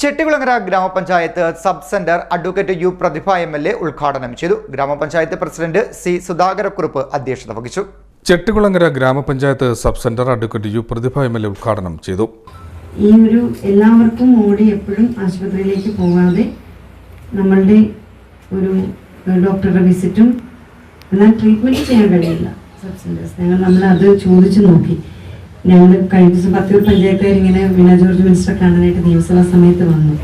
ചെട്ടികുളങ്ങര ഗ്രാമപഞ്ചായത്ത് sub centre advocate U Prathibha M L A ഉദ്ഘാടനം ചെയ്തു. ഗ്രാമപഞ്ചായത്ത് പ്രസിഡന്റ് സി സുധാകരക്കുറുപ്പ് അധ്യക്ഷത വഹിച്ചു. ചെട്ടികുളങ്ങര ഗ്രാമപഞ്ചായത്ത് sub centre advocate U Prathibha M L A ഉദ്ഘാടനം ചെയ്തു. ഈ ഒരു എല്ലാവർക്കും ഓടി എപ്പോഴും ആശുപത്രിയിലേക്ക് പോകാതെ നമ്മളുടെ ഒരു ഡോക്ടറുടെ വിസിറ്റും എന്നാൽ ട്രീറ്റ്മെന്റ് ചെയ്യാൻ കഴിയില്ല. സബ് സെന്റേഴ്സ് ഞങ്ങൾ നമ്മൾ അത് ചോദിച്ചു നോക്കി. ഞങ്ങൾ കഴിഞ്ഞ ദിവസം പത്തൂർ പഞ്ചായത്തുകാർ ഇങ്ങനെ വീണ ജോർജ് മിനിസ്റ്റർ കാണാനായിട്ട് നിയമസഭാ സമയത്ത് വന്നു.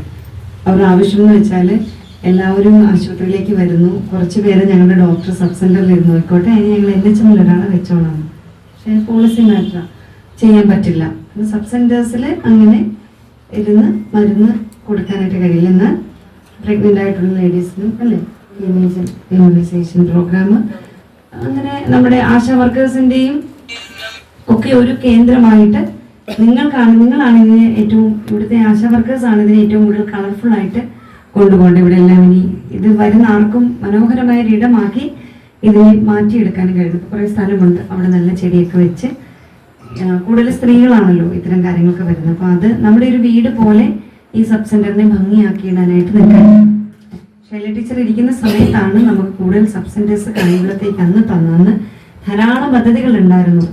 അവർ ആവശ്യം എന്ന് വെച്ചാൽ എല്ലാവരും ആശുപത്രിയിലേക്ക് വരുന്നു. കുറച്ച് പേര് ഞങ്ങളുടെ ഡോക്ടർ സബ് സെന്ററിൽ ഇരുന്ന്. ആയിക്കോട്ടെ അതിന് ഞങ്ങൾ എൻ എച്ച് ഒരാളെ വെച്ചോളാം. പക്ഷേ പോളിസി മാറ്ററാണ് ചെയ്യാൻ പറ്റില്ല. സബ് സെന്റേഴ്സിൽ അങ്ങനെ ഇരുന്ന് മരുന്ന് കൊടുക്കാനായിട്ട് കഴിയില്ല. എന്നാൽ പ്രഗ്നന്റ് ആയിട്ടുള്ള ലേഡീസിനും അല്ലേ? ഇമ്മ്യൂണൈസേഷൻ പ്രോഗ്രാം അങ്ങനെ നമ്മുടെ ആശാ വർക്കേഴ്സിന്റെയും ഒക്കെ ഒരു കേന്ദ്രമായിട്ട് നിങ്ങൾക്കാണ് നിങ്ങളാണ് ഇതിന് ഏറ്റവും ഇവിടുത്തെ ആശാ വർക്കേഴ്സ് ആണ് ഇതിനെ ഏറ്റവും കൂടുതൽ കളർഫുൾ ആയിട്ട് കൊണ്ടുപോകേണ്ടത്. ഇവിടെ എല്ലാം ഇനി ഇത് വരുന്ന ആർക്കും മനോഹരമായ ഇടമാക്കി ഇതിനെ മാറ്റിയെടുക്കാൻ കഴിയും. കുറേ സ്ഥലമുണ്ട്. അവിടെ നല്ല ചെടിയൊക്കെ വെച്ച് കൂടുതൽ സ്ത്രീകളാണല്ലോ ഇത്തരം കാര്യങ്ങളൊക്കെ വരുന്നത്. അപ്പോൾ അത് നമ്മുടെ ഒരു വീട് പോലെ ഈ സബ് സെന്ററിനെ ഭംഗിയാക്കിയിടാനായിട്ട് നിൽക്കാം ശൈല ടീച്ചർ ഇരിക്കുന്ന സമയത്താണ് നമുക്ക് കൂടുതൽ സബ് സെന്റേഴ്സ് കഴിയുമ്പോഴത്തേക്ക് അന്ന് തന്നു ധാരാളം പദ്ധതികൾ ഉണ്ടായിരുന്നു.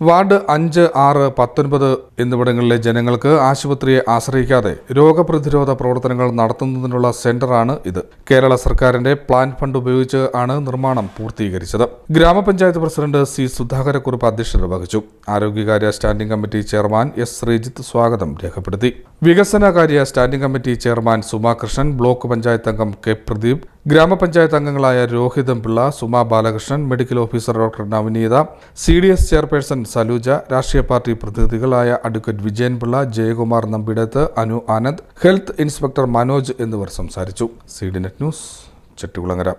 വാർഡ് അഞ്ച് ആറ് പത്തൊൻപത് എന്നിവിടങ്ങളിലെ ജനങ്ങൾക്ക് ആശുപത്രിയെ ആശ്രയിക്കാതെ രോഗപ്രതിരോധ പ്രവർത്തനങ്ങൾ നടത്തുന്നതിനുള്ള സെന്ററാണ് ഇത്. കേരള സർക്കാരിന്റെ പ്ലാൻ ഫണ്ട് ഉപയോഗിച്ച് ആണ് നിർമ്മാണം പൂർത്തീകരിച്ചത്. ഗ്രാമപഞ്ചായത്ത് പ്രസിഡന്റ് സി സുധാകരക്കുറുപ്പ് അധ്യക്ഷത വഹിച്ചു. ആരോഗ്യകാര്യ standing committee chairman S Sreejith സ്വാഗതം രേഖപ്പെടുത്തി. വികസനകാര്യ standing committee chairman Suma Krishnan block panchayat അംഗം കെ പ്രദീപ് ഗ്രാമപഞ്ചായത്ത് അംഗങ്ങളായ Rohitham Pillai Suma Balakrishnan medical officer doctor Navaneetha C D S chairperson Saluja രാഷ്ട്രീയ party പ്രതിനിധികളായ advocate Vijayan Pillai Jayakumar Nambidath Anu Anand health inspector Manoj എന്നിവർ സംസാരിച്ചു. C D net news Chettikulangara.